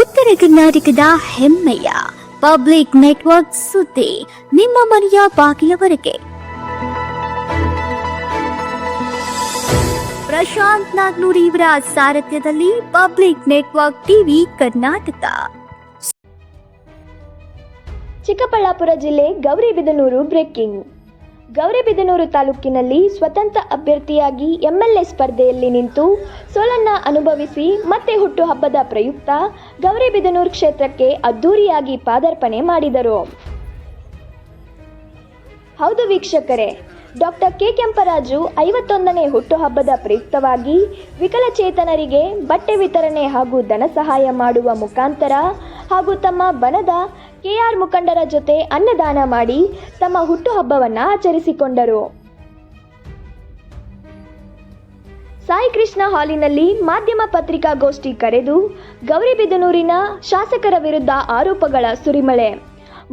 ಉತ್ತರ ಕರ್ನಾಟಕದ ಹೆಮ್ಮೆಯ ಪಬ್ಲಿಕ್ ನೆಟ್ವರ್ಕ್ ಸುದ್ದಿ ನಿಮ್ಮ ಮನೆಯ ಬಾಗಿಲವರೆಗೆ. ಪ್ರಶಾಂತ್ ನಾಗ್ನೂರ್ ಇವರ ಸಾರಥ್ಯದಲ್ಲಿ public network TV Karnataka. Chikkaballapura ಜಿಲ್ಲೆ ಗೌರಿಬಿದನೂರು ಬ್ರೇಕಿಂಗ್. ಗೌರಿಬಿದನೂರು ತಾಲೂಕಿನಲ್ಲಿ ಸ್ವತಂತ್ರ ಅಭ್ಯರ್ಥಿಯಾಗಿ ಎಂಎಲ್ಎ ಸ್ಪರ್ಧೆಯಲ್ಲಿ ನಿಂತು ಸೋಲನ್ನ ಅನುಭವಿಸಿ ಮತ್ತೆ ಹುಟ್ಟುಹಬ್ಬದ ಪ್ರಯುಕ್ತ ಗೌರಿಬಿದನೂರು ಕ್ಷೇತ್ರಕ್ಕೆ ಅದ್ದೂರಿಯಾಗಿ ಪಾದಾರ್ಪಣೆ ಮಾಡಿದರು. ಹೌದು ವೀಕ್ಷಕರೇ, ಡಾಕ್ಟರ್ ಕೆ. ಕೆಂಪರಾಜು ಐವತ್ತೊಂದನೇ ಹುಟ್ಟುಹಬ್ಬದ ಪ್ರಯುಕ್ತವಾಗಿ ವಿಕಲಚೇತನರಿಗೆ ಬಟ್ಟೆ ವಿತರಣೆ ಹಾಗೂ ಧನ ಸಹಾಯ ಮಾಡುವ ಮುಖಾಂತರ ಹಾಗೂ ತಮ್ಮ ಬನದ ಕೆಆರ್ ಮುಖಂಡರ ಜೊತೆ ಅನ್ನದಾನ ಮಾಡಿ ತಮ್ಮ ಹುಟ್ಟುಹಬ್ಬವನ್ನು ಆಚರಿಸಿಕೊಂಡರು. ಸಾಯಿ ಕೃಷ್ಣ ಹಾಲಿನಲ್ಲಿ ಮಾಧ್ಯಮ ಪತ್ರಿಕಾಗೋಷ್ಠಿ ಕರೆದು ಗೌರಿಬಿದನೂರಿನ ಶಾಸಕರ ವಿರುದ್ಧ ಆರೋಪಗಳ ಸುರಿಮಳೆ.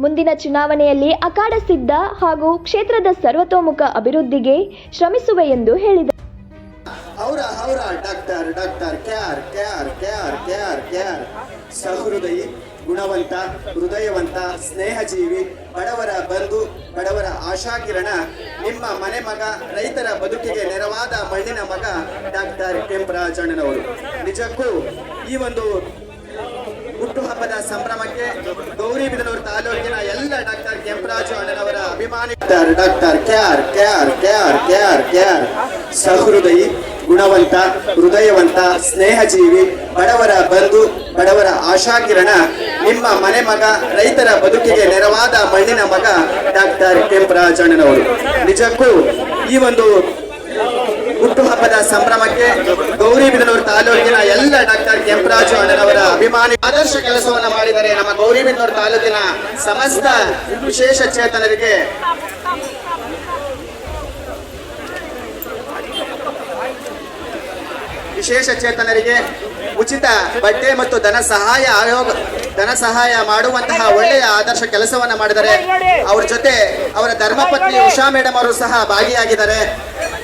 ಮುಂದಿನ ಚುನಾವಣೆಯಲ್ಲಿ ಅಖಾಡ ಸಿದ್ಧ ಹಾಗೂ ಕ್ಷೇತ್ರದ ಸರ್ವತೋಮುಖ ಅಭಿವೃದ್ಧಿಗೆ ಶ್ರಮಿಸುವೆ ಎಂದು ಹೇಳಿದರು ಅವರ ಅವರ, ಡಾಕ್ಟರ್ ಡಾಕ್ಟರ್ ಕ್ಯಾರ್ ಕ್ಯಾರ್ ಕ್ಯಾರ್ ಕ್ಯಾರ್ ಕ್ಯಾರ್ ಸಹೃದಯಿ ಗುಣವಂತ, ಹೃದಯವಂತ, ಸ್ನೇಹಜೀವಿ, ಬಡವರ ಬಂಧು, ಬಡವರ ಆಶಾಕಿರಣ, ನಿಮ್ಮ ಮನೆ ಮಗ, ರೈತರ ಬದುಕಿಗೆ ನೆರವಾದ ಮಣ್ಣಿನ ಮಗ ಡಾಕ್ಟರ್ ಕೆಂಪರಾಜಣ್ಣನವರು ನಿಜಕ್ಕೂ ಈ ಒಂದು ಹುಟ್ಟುಹಬ್ಬದ ಸಂಭ್ರಮಕ್ಕೆ ಗೌರಿಬಿದನೂರು ತಾಲೂಕಿನ ಎಲ್ಲ ಡಾಕ್ಟರ್ ಕೆಂಪರಾಜು ಅಣ್ಣನವರ ಅಭಿಮಾನಿ ಡಾಕ್ಟರ್ ಡಾಕ್ಟರ್ ಕ್ಯಾರ್ ಕ್ಯಾರ್ ಕ್ಯಾರ್ ಕ್ಯಾರ್ ಕ್ಯಾರ್ ಸಹೃದಯಿ ಗುಣವಂತ, ಹೃದಯವಂತ, ಸ್ನೇಹಜೀವಿ, ಬಡವರ ಬಂಧು, ಬಡವರ ಆಶಾಕಿರಣ, ನಿಮ್ಮ ಮನೆ ಮಗ, ರೈತರ ಬದುಕಿಗೆ ನೆರವಾದ ಮಣ್ಣಿನ ಮಗ ಡಾಕ್ಟರ್ ಕೆಂಪರಾಜಣ್ಣನವರು ನಿಜಕ್ಕೂ ಈ ಒಂದು ಹುಟ್ಟುಹಬ್ಬದ ಸಂಭ್ರಮಕ್ಕೆ ಗೌರಿಬಿದನೂರು ತಾಲೂಕಿನ ಎಲ್ಲ ಡಾಕ್ಟರ್ ಕೆಂಪರಾಜು ಅಣ್ಣನವರ ಅಭಿಮಾನಿ ಆದರ್ಶ ಕೆಲಸವನ್ನು ಮಾಡಿದರೆ ನಮ್ಮ ಗೌರಿಬಿದನೂರು ತಾಲೂಕಿನ ಸಮಸ್ತ ವಿಶೇಷ ಚೇತನರಿಗೆ ವಿಶೇಷ ಚೇತನರಿಗೆ ಉಚಿತ ಬಟ್ಟೆ ಮತ್ತು ಧನ ಸಹಾಯ ಆಯೋಗ ಧನ ಸಹಾಯ ಮಾಡುವಂತಹ ಒಳ್ಳೆಯ ಆದರ್ಶ ಕೆಲಸವನ್ನ ಮಾಡಿದರೆ ಅವ್ರ ಜೊತೆ ಅವರ ಧರ್ಮಪತ್ನಿ ಉಷಾ ಮೇಡಮ್ ಅವರು ಸಹ ಭಾಗಿಯಾಗಿದ್ದಾರೆ.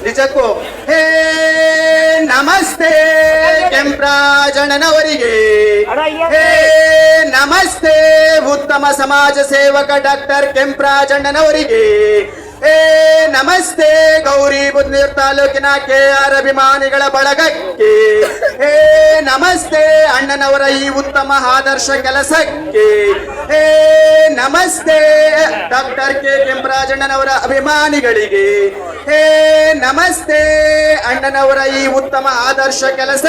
ನಿಜಕ್ಕೂ ಹೇ ನಮಸ್ತೆ ಕೆಂಪ್ರಾಜಣ್ಣನವರಿಗೆ. ಹೇ ನಮಸ್ತೆ ಉತ್ತಮ ಸಮಾಜ ಸೇವಕ ಡಾಕ್ಟರ್ ಕೆಂಪ್ರಾಜಣ್ಣನವರಿಗೆ. ಏ, ನಮಸ್ತೆ ಗೌರಿ ಬುದ್ನೂರ್ ತಾಲೂಕಿನ ಕೆ ಆರ್ ಅಭಿಮಾನಿಗಳ ಬಳಗಕ್ಕೆ. ಏ, ನಮಸ್ತೆ ಅಣ್ಣನವರ ಈ ಉತ್ತಮ ಆದರ್ಶ ಕೆಲಸಕ್ಕೆ. ಏ, ನಮಸ್ತೆ ಡಾಕ್ಟರ್ ಕೆ. ಕೆಂಪರಾಜಣ್ಣನವರ ಅಭಿಮಾನಿಗಳಿಗೆ. ಏ, ನಮಸ್ತೆ ಅಣ್ಣನವರ ಈ ಉತ್ತಮ ಆದರ್ಶ ಕೆಲಸ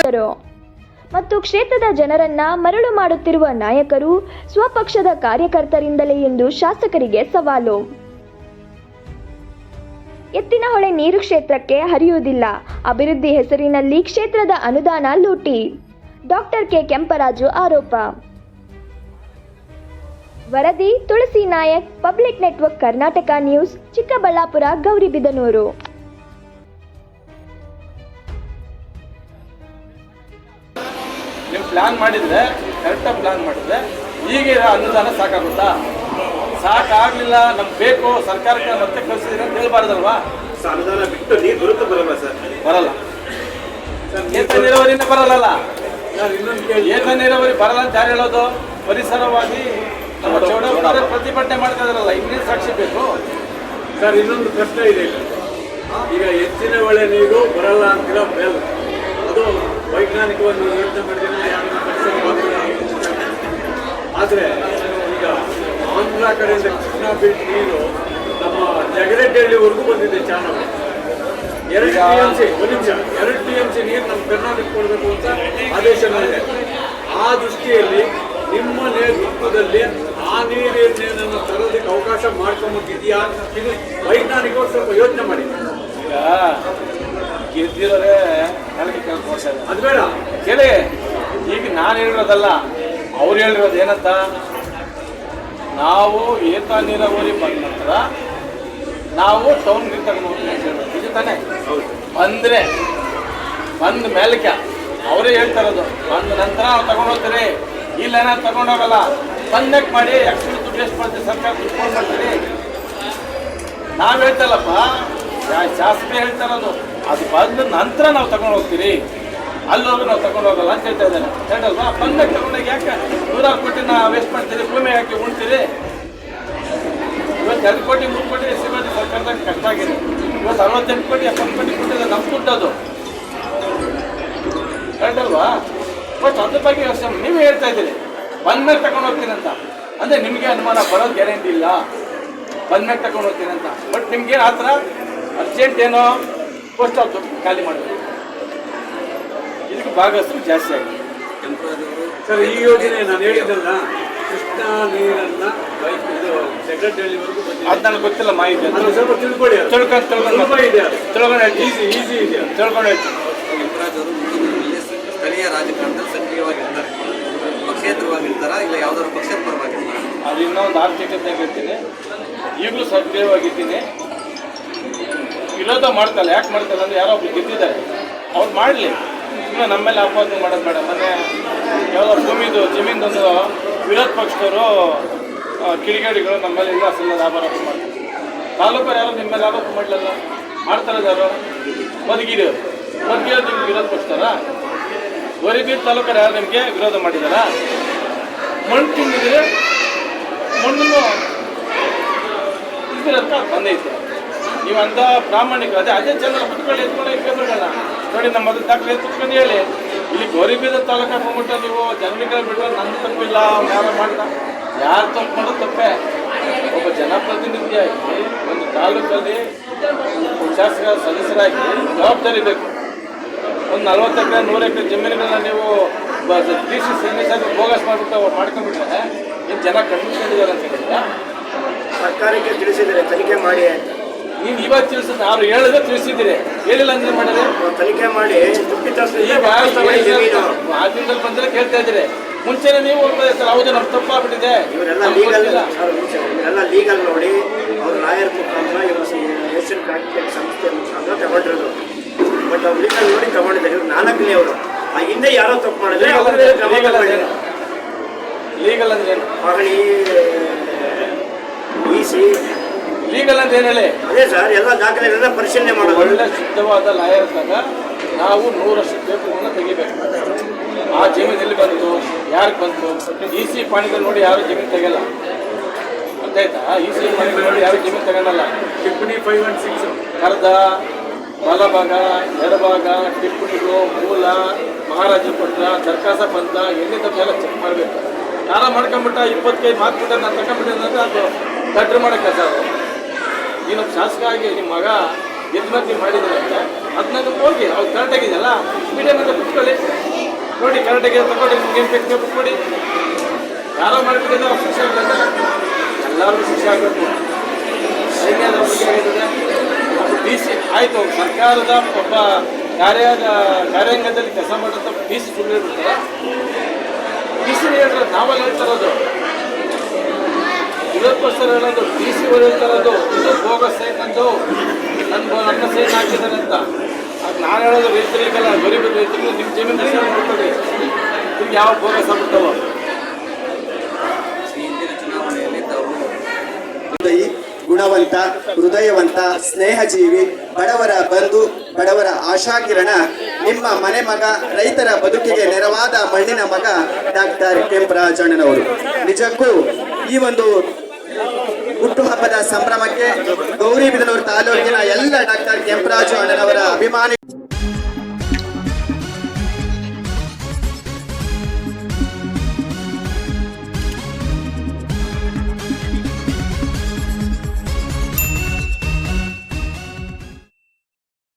ಮತ್ತು ಕ್ಷೇತ್ರದ ಜನರನ್ನ ಮರಳು ಮಾಡುತ್ತಿರುವ ನಾಯಕರು ಸ್ವಪಕ್ಷದ ಕಾರ್ಯಕರ್ತರಿಂದಲೇ ಎಂದು ಶಾಸಕರಿಗೆ ಸವಾಲು. ಎತ್ತಿನಹೊಳೆ ನೀರು ಕ್ಷೇತ್ರಕ್ಕೆ ಹರಿಯುವುದಿಲ್ಲ. ಅಭಿವೃದ್ಧಿ ಹೆಸರಿನಲ್ಲಿ ಕ್ಷೇತ್ರದ ಅನುದಾನ ಲೂಟಿ. Doctor K. ಕೆಂಪರಾಜು ಆರೋಪ. ವರದಿ, Tulasi Naik, public network Karnataka news, Chikkaballapura Gauribidanur plan ಮಾಡಿದ್ರೆ ಕರೆಕ್ಟಾಗಿ ಪ್ಲಾನ್ ಮಾಡಿದ್ರೆ ಈಗ ಅನುದಾನ ಸಾಕಾಗುತ್ತಾ? ಸಾಕಾಗ್ಲಿಲ್ಲ ನಮ್ಗೆ ಬೇಕು ಸರ್ಕಾರಕ್ಕೆ ಮತ್ತೆ ಕಳಿಸಿದ್ರೆ ಅಂತ ಹೇಳ್ಬಾರ್ದಲ್ವಾ? ಸರ್, ಅನುದಾನ ಬಿಟ್ಟು ನೀರು ಬರುತ್ತೆ ಬರಲ್ಲ. ಸರ್ ಬರಲ್ಲ ಏತ ನೀರಾವರಿನೇ ಬರಲ್ಲ ನಾನು ಇನ್ನೊಂದು ಕೇಳಿ. ಏತ ನೀರಾವರಿ ಬರಲ್ಲ ಅಂತ ಯಾರು ಹೇಳೋದು? ಪರಿಸರವಾಗಿ ನಮ್ಮ ಚೌಡಪ್ಪನವರೇ ಪ್ರತಿಭಟನೆ ಮಾಡ್ತಾ ಇದಾರಲ್ಲ ಇನ್ನೇನು ಸಾಕ್ಷಿ ಬೇಕು? ಸರ್ ಇನ್ನೊಂದು ಪ್ರಶ್ನೆ ಇದೆ ಈಗ. ಈಗ ಹೆಚ್ಚಿನ ಒಳ್ಳೆ ನೀರು ಬರಲ್ಲ ಅಂತಿರೋ ಬೆಲ್ ಅದು ವೈಜ್ಞಾನಿಕವಾಗಿ ಯೋಚನೆ ಮಾಡಿದ್ರೆ ಆದರೆ ಆಂಧ್ರ ಕಡೆಯಿಂದ ಕೃಷ್ಣಾ ಬೀಚ್ ನೀರು ನಮ್ಮ ಜಗರೆಡ್ಡಿಹಳ್ಳಿವರೆಗೂ ಬಂದಿದೆ ಚಾನಲ್. ಎರಡು ಟಿ ಎಂ ಸಿ ಒಂದು ನಿಮಿಷ. ಎರಡು ಟಿ ಎಂ ಸಿ ನೀರು ನಮ್ಮ ಕರ್ನಾಟಕ ಕೊಡಬೇಕು ಅಂತ ಆದೇಶ ಮಾಡಿದೆ ಆ ದೃಷ್ಟಿಯಲ್ಲಿ ನಿಮ್ಮ ನೇತೃತ್ವದಲ್ಲಿ ಆ ನೀರಿನ ತರೋದಕ್ಕೆ ಅವಕಾಶ ಮಾಡ್ಕೊಂಬಂದಿದೆಯಾ? ಇದು ವೈಜ್ಞಾನಿಕವಾಗಿ ಸ್ವಲ್ಪ ಯೋಚನೆ ಮಾಡಿ. ಈಗ ನನಗೆ ಕೆಲಸ ಅದು ಬೇಡ ಕೇಳಿ. ಈಗ ನಾನು ಹೇಳಿರೋದಲ್ಲ ಅವ್ರು ಹೇಳಿರೋದು ಏನಂತ? ನಾವು ಏತ ನೀರಾವರಿ ಬಂದ ನಂತರ ನಾವು ಟೌನ್ ನೀರು ತಗೊಂಡು ಇದು ತಾನೇ? ಬಂದರೆ ಬಂದ ಮೇಲಕ್ಕೆ ಅವರೇ ಹೇಳ್ತಾರದು ಬಂದ ನಂತರ ನಾವು ತಗೊಂಡು ಹೋಗ್ತೀರಿ. ಇಲ್ಲ ನಾನು ತಗೊಂಡೋಗಲ್ಲ ಬಂದಕ್ಕೆ ಮಾಡಿ ಎಕ್ಸ್ಟ್ರಾ ದುಡ್ಡು ಎಷ್ಟು ಮಾಡ್ತೀವಿ ಸರ್ಕಾರ ದುಡ್ಡು ಬರ್ತೀರಿ ನಾವು ಹೇಳ್ತಲ್ಲಪ್ಪ ಶಾಸಕರೇ ಹೇಳ್ತಾರದು ಅದು ಬಂದ ನಂತರ ನಾವು ತಗೊಂಡು ಹೋಗ್ತೀರಿ. ಅಲ್ಲಿ ಹೋಗಿ ನಾವು ತಗೊಂಡು ಹೋಗಲ್ಲ ಅಂತ ಹೇಳ್ತಾ ಇದ್ದಾರೆ. ಹೇಳಲ್ವಾ ಬಂದ ತಗೊಂಡಾಗ ಯಾಕೆ? ನೂರಾರು ನಾ ವೇಸ್ಟ್ ಮಾಡ್ತೀರಿ, ಭೂಮಿ ಹಾಕಿ ಉಣ್ತೀರಿ. ಇವತ್ತು ಎರಡು ಕೋಟಿ, ಮೂರು ಕೋಟಿ ಸಿಗೋದು ಸರ್ಕಾರದಾಗ ಕಷ್ಟ ಆಗಿದೆ. ಇವತ್ತು ಅರವತ್ತೆಂಟು ಕೋಟಿ, ಎಪ್ಪತ್ತು ಕೋಟಿ ಕೊಟ್ಟಿದೆ ನಮ್ಮ ದುಡ್ಡು ಅದು. ಕರೆಕ್ಟಲ್ವಾ ಬಟ್ ಅದ್ರ ಬಗ್ಗೆ ಯೋಚನೆ ನೀವು ಹೇಳ್ತಾ ಇದ್ದೀರಿ. ಬಂದ್ಮೇಲೆ ತಗೊಂಡು ಹೋಗ್ತೀನಿ ಅಂತ. ಅಂದರೆ ನಿಮಗೆ ಅನುಮಾನ ಬರೋದು ಗ್ಯಾರಂಟಿ ಇಲ್ಲ. ಬಂದ್ಮೇಲೆ ತಗೊಂಡು ಹೋಗ್ತೀನಿ ಅಂತ. ಬಟ್ ನಿಮ್ಗೆ ಆ ಥರ ಅರ್ಜೆಂಟ್ ಏನೋ ಪೋಸ್ಟ್ ಆಫ್ ಖಾಲಿ ಇದಕ್ಕೆ ಭಾಗಸ್ಥರು ಜಾಸ್ತಿ ಆಗಿದೆ. ಸರ್ ಈ ಯೋಜನೆ ನಾನು ಹೇಳಿದ್ದಲ್ಲ ಕೃಷ್ಣ ನೀರನ್ನ ಬೈಕ್ ಇದು ಸೆಕ್ರೆಟರಿವರೆಗೂ ಅದು ನನಗೆ ಗೊತ್ತಿಲ್ಲ ಮಾಹಿತಿ ನಾನು ಸ್ವಲ್ಪ ತಿಳ್ಕೊಳ್ಳಿ. ತಿಳ್ಕೊಂಡು ತಿಳ್ಕೊಂಡು ಇದೆ. ತಿಳ್ಕೊಂಡು ಈಸಿ ಈಸಿ ಇದೆ. ತಿಳ್ಕೊಂಡು ಸ್ಥಳೀಯ ರಾಜಕಾರಣದಲ್ಲಿ ಸಕ್ರಿಯವಾಗಿರ್ತಾರೆ. ಪಕ್ಷೇತರವಾಗಿರ್ತಾರಾ ಇಲ್ಲ ಯಾವ್ದಾದ್ರು ಪಕ್ಷದ ಪರವಾಗಿರ್ತಾರ ಅದು ಇನ್ನೊಂದು ಒಂದು ಆಗಿರ್ತೀನಿ ಇರ್ತೀನಿ ಈಗಲೂ ಸಕ್ರಿಯವಾಗಿದ್ದೀನಿ. ವಿರೋಧ ಮಾಡ್ತಲ್ಲ ಯಾಕೆ ಮಾಡ್ತಲ್ಲ ಅಂದ್ರೆ ಯಾರೋ ಒಬ್ರು ಗೆದ್ದಿದ್ದಾರೆ. ಅವ್ರು ಮಾಡಲಿ. ಸುಮ್ಮನೆ ನಮ್ಮ ಮೇಲೆ ಅಪವಾದ ಮಾಡೋದು ಮೇಡಮ್. ಮೊನ್ನೆ ಯಾವುದೋ ಭೂಮಿದು, ಜಮೀನ್ದೊಂದು ವಿರೋಧ ಪಕ್ಷದವರು ಕಿಡಿಗೇಡಿಗಳು ನಮ್ಮ ಮೇಲೆ ಇಲ್ಲ ಸಲ್ಲದ ಆರೋಪ ಮಾಡ್ತಾರೆ. ತಾಲೂಕರು ಯಾರು ನಿಮ್ಮ ಮೇಲೆ ಆರೋಪ ಮಾಡಲಿಲ್ಲ? ಮಾಡ್ತಾರೆ ಯಾರು? ಬದುಕಿದ್ರು ಬದುಕಿರೋದು ನಿಮ್ಗೆ ವಿರೋಧ ಪಕ್ಷದಾರ ಗೌರಿಬೀರ್ ತಾಲೂಕರು ಯಾರು ನಿಮಗೆ ವಿರೋಧ ಮಾಡಿದಾರ? ಮಣ್ಣು ತಿಂದಿದ್ರೆ ಮಣ್ಣನ್ನು ಇದ್ದಿರತ್ತ ಬಂದೈತೆ. ನೀವು ಅಂತ ಪ್ರಾಮಾಣಿಕ ಅದೇ ಅದೇ ಜನರ ಕುತ್ಕೊಳ್ಳಿ ಎತ್ಕೊಂಡು ಇಟ್ಕೊಂಡ್ರಲ್ಲ ನೋಡಿ, ನಮ್ಮ ಮೊದಲು ದಾಖಲೆ ತುಂಬ ಹೇಳಿ. ಇಲ್ಲಿ ಗೌರಿಬೀದ ತಾಲೂಕು ಹಾಕೊಂಡ್ಬಿಟ್ಟು ನೀವು ಜನರಿಗೆ ಬಿಡುವ ನನ್ನ ತಪ್ಪಿಲ್ಲ ಯಾರೋ ಮಾಡ್ದ. ಯಾರು ತಪ್ಪು ಮಾಡೋ ತಪ್ಪೇ. ಒಬ್ಬ ಜನಪ್ರತಿನಿಧಿಯಾಗಿ ಒಂದು ತಾಲೂಕಲ್ಲಿ ಶಾಸಕ ಸದಸ್ಯರಾಗಿ ಜವಾಬ್ದಾರಿ ಬೇಕು. ಒಂದು ನಲ್ವತ್ತು ಎಕರೆ, ನೂರು ಎಕರೆ ಜಮೀನುಗಳನ್ನ ನೀವು ಡಿ ಸಿ ಸಿಗ್ನೇಚರ್ ಬೋಗಸ್ ಮಾಡಿಬಿಟ್ಟು ಅವ್ರು ಮಾಡ್ಕೊಂಡ್ಬಿಟ್ರೆ ಏನು ಜನ ಕಂಡುಕೊಂಡಿದ್ದಾರೆ ಅಂತ ಹೇಳಿದ್ರೆ. ಸರ್ಕಾರಕ್ಕೆ ತಿಳಿಸಿದರೆ ತನಿಖೆ ಮಾಡಿ ಅಂತ. ನೀವು ಇವತ್ತು ತಿಳಿಸಿದ್ರೆ ಅವ್ರು ಹೇಳಿದ್ರೆ ತಿಳಿಸಿದ್ದೀರಿ ಹೇಳಿಲ್ಲ ಅಂದ್ರೆ ಮಾಡಿದ್ರೆ? ತನಿಖೆ ಮಾಡಿ ಈಗ ವಾಪಸ್ ತಗೊಳ್ಳಿ ಜಮೀನು ಆ ಬಂದ್ರೆ ಕೇಳ್ತಾ ಇದ್ದೀರಿ. ಮುಂಚೆನೆ ನೀವು ಹೋಗ್ಬೋದು ಸರ್ ಹೌದು ನಮ್ಮ ತಪ್ಪಾಗ್ಬಿಟ್ಟಿದೆ. ಇವರೆಲ್ಲ ನಮ್ಗೆ ಲೀಗಲ್ ಎಲ್ಲ ಇವರೆಲ್ಲ ಲೀಗಲ್ ನೋಡಿ ಅವ್ರು ಲಾಯರ್ ಮುಖಾಂತರ ಇವರು ಏಷ್ಯನ್ ಕಾಂಟ್ಯಾಕ್ಟ್ ಸಂಸ್ಥೆ ಮುಖಾಂತರ ತಗೊಂಡಿರೋದು. ಬಟ್ ಅವ್ರು ಲೀಗಲ್ ನೋಡಿ ತಗೊಂಡಿದ್ದಾರೆ. ಇವ್ರು ನಾಲ್ಕನೇ ಅವರು. ಆ ಹಿಂದೆ ಯಾರೋ ತಪ್ಪು ಮಾಡಿದ್ರೆ ಅವರೇ ಕ್ರಮ ಲೀಗಲ್ ಅಂದ್ರೆ ತಗೊಂಡಿದ್ದಾರೆ. ಲೀಗಲ್ ಅಂದ್ರೆ ಏನು? ಪಹಣಿ ಇಸಿ ಲೀಗಲ್ ಅಂತ ಏನೇಳಿ ಅದೇ ಸರ್ ಎಲ್ಲ ದಾಖಲೆಗಳನ್ನ ಪರಿಶೀಲನೆ ಮಾಡೋದು. ಒಳ್ಳೆ ಸಿದ್ಧವಾದ ಲಾಯರ್ ಇದ್ದಾಗ ನಾವು ನೂರಷ್ಟು ಪೇಪರ್ಗಳನ್ನ ತೆಗಿಬೇಕು. ಆ ಜಮೀನಲ್ಲಿ ಬಂತು ಯಾರಿಗೆ ಬಂತು? ಇ ಸಿ ಪಾಣಿಗಳು ನೋಡಿ ಯಾರು ಜಮೀನು ತೆಗೆಯಲ್ಲ. ಗೊತ್ತಾಯ್ತಾ ಇ ಸಿ ಪಾಣಿಗಳು ನೋಡಿ ಯಾರು ಜಮೀನು ತಗೊಳಲ್ಲ ಟಿಪ್ಪಣಿ ಫೈವ್ ಒನ್ ಸಿಕ್ಸ್. ಕರ್ದ ಬಲಭಾಗ ಎಡಭಾಗ ಟಿಪ್ಪಣಿಗಳು ಮೂಲ ಮಹಾರಾಜ ಪಟ್ಟ ದರ್ಖಾಸ ಬಂತ ಎಲ್ಲಿಂದ ಎಲ್ಲ ಚೆಕ್ ಮಾಡಬೇಕು. ಯಾರ ಮಾಡ್ಕೊಂಬಿಟ್ಟ ಇಪ್ಪತ್ತೈದು ಮಾರ್ಕ್ಬಿಟ್ಟ ನಾನು ತಗೊಂಡ್ಬಿಟ್ಟೆ ಅಂದ್ರೆ ಅದು ಕಟ್ರ್ ಮಾಡೋಕ್ಕೆ ಸರ್ ಅದು ನೀನು ಶಾಸಕ ಆಗಿ ನಿಮ್ಮ ಮಗ ಹೆಣ್ಣಿ ಮಾಡಿದ್ರು ಅದನ್ನ ಹೋಗಿ, ಅವ್ರು ಕರೆಕ್ಟ್ ಆಗಿದೆಯಲ್ಲ ಮೀಡಿಯಮ್ ಅಂತ ಕುತ್ಕೊಳ್ಳಿ. ನೋಡಿ ಕರೆಕ್ಟ್ ಆಗಿದೆ ತಗೊಳ್ಳಿ ನಿಮ್ಗೆ ಏನು ಬೇಕು ಕೊಡಿ. ಯಾರೋ ಮಾಡಿಬಿಟ್ಟಿದ್ರೆ ಅವ್ರು ಶಿಕ್ಷೆ ಆಗುತ್ತೆ ಎಲ್ಲರಿಗೂ ಶಿಕ್ಷೆ ಆಗಬೇಕು. ಡಿ ಸಿ ಆಯಿತು, ಸರ್ಕಾರದ ಒಬ್ಬ ಕಾರ್ಯ ಕಾರ್ಯಾಂಗದಲ್ಲಿ ಕೆಲಸ ಮಾಡೋಂಥ ಡಿ ಸಿ ಸುಳ್ಳು ಹೇಳ್ಬಿಡ್ತಾರೆ. ಡಿ ಸಿ ಹೇಳ್ತಾರೆ, ನಾವಲ್ಲಿ ಹೇಳ್ತಾರೋದು ಪಕ್ಷರು ಹೇಳೋದು ಸಿ ಇದು ಭೋಗ ನಾನು ಹೇಳೋದು ರೈತರಿಗೆಲ್ಲ ಗರೀಬ ನಿಮ್ಮ ಜಮೀನು ನಿಮ್ಗೆ ಯಾವ ಭೋಗ ಗುಣವಂತ, ಹೃದಯವಂತ, ಸ್ನೇಹಜೀವಿ, ಬಡವರ ಬಂಧು, ಬಡವರ ಆಶಾಕಿರಣ, ನಿಮ್ಮ ಮನೆ ಮಗ, ರೈತರ ಬದುಕಿಗೆ ನೆರವಾದ ಮಣ್ಣಿನ ಮಗ ಡಾಕ್ಟರ್ ಕೆಂಪರಾಜಣ್ಣನವರು. ನಿಜಕ್ಕೂ ಈ ಒಂದು ಹುಟ್ಟುಹಬ್ಬದ ಸಂಭ್ರಮಕ್ಕೆ ಗೌರಿಬಿದನೂರು ತಾಲೂಕಿನ ಎಲ್ಲ ಡಾಕ್ಟರ್ ಕೆಂಪರಾಜು ಅಣ್ಣನವರ ಅಭಿಮಾನಿ